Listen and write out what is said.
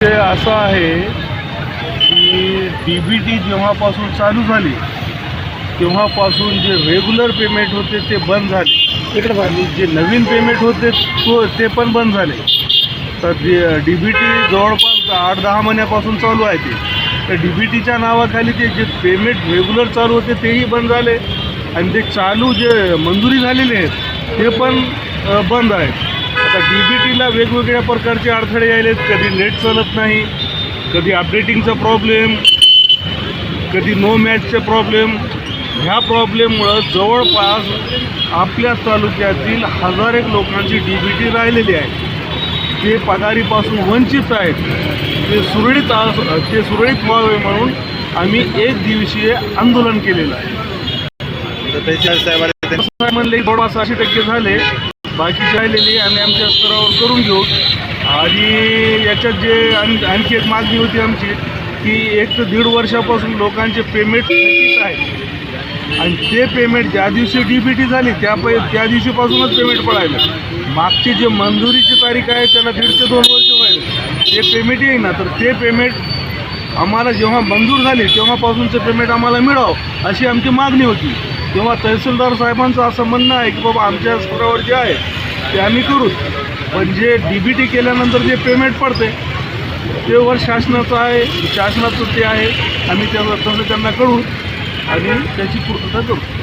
ते असं आहे की डी बी टी जेव्हापासून चालू झाली तेव्हापासून जे रेग्युलर पेमेंट होते ते बंद झाले. इकडे आणि जे नवीन पेमेंट होते तो ते पण बंद झाले. तर डी बी टी जवळपास आठ दहा महिन्यापासून चालू आहे ते. तर डी बी टीच्या नावाखाली ते जे पेमेंट रेग्युलर चालू होते तेही बंद झाले. आणि ते चालू जे मंजुरी झालेले आहेत ते पण बंद आहेत आता डी बी टीला वेगवेगळ्या प्रकारचे अडथळे यायलेत. कधी नेट चालत नाही कधी अपडेटिंगचा प्रॉब्लेम कधी नो मॅचचे प्रॉब्लेम ह्या प्रॉब्लेममुळं जवळपास आपल्या तालुक्यातील हजार एक लोकांची डी बी टी राहिलेली आहे. ते पगारीपासून वंचित आहेत. ते सुरळीत ते सुरळीत व्हावे म्हणून आम्ही एक दिवसीय आंदोलन केलेलं आहे. म्हणले जवळपास अशे टक्के झाले. बाकीचे राहिलेली आम्ही आमच्या स्तरावर करून घेऊ. आणि याच्यात जे आणखी एक मागणी होती आमची की एक तर दीड वर्षापासून लोकांचे पेमेंट थकीत आहे. आणि ते पेमेंट ज्या दिवशी डी बी टी झाली त्या पै त्या दिवशीपासूनच पेमेंट पडायला मागची जे मंजुरीची तारीख आहे त्याला दीड ते दोन वर्ष व्हायला. ते पेमेंट येईना तर ते पेमेंट आम्हाला जेव्हा मंजूर झाली तेव्हापासूनचं पेमेंट आम्हाला मिळावं अशी आमची मागणी होती. किंवा तहसीलदार साहेबांचं असं म्हणणं आहे की बाबा आमच्या स्तरावर जे आहे ते आम्ही करू. पण जे डी बी टी केल्यानंतर जे पेमेंट पडते ते वर शासनाचं आहे शासनाचं ते आहे. आम्ही त्याचं तसं त्यांना करू आणि त्याची पूर्तता करू.